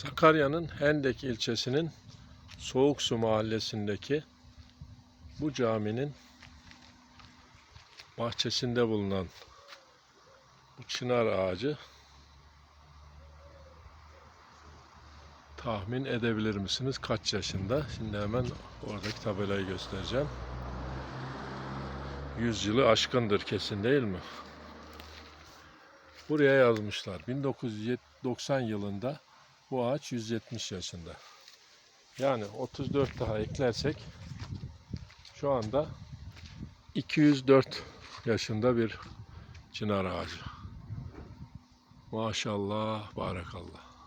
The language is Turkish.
Sakarya'nın Hendek ilçesinin Soğuksu mahallesindeki bu caminin bahçesinde bulunan bu çınar ağacı tahmin edebilir misiniz kaç yaşında? Şimdi hemen oradaki tabelayı göstereceğim. 100 yılı aşkındır kesin değil mi? Buraya yazmışlar. 1990 yılında bu ağaç 170 yaşında. Yani 34 daha eklersek şu anda 204 yaşında bir çınar ağacı. Maşallah, barakallah.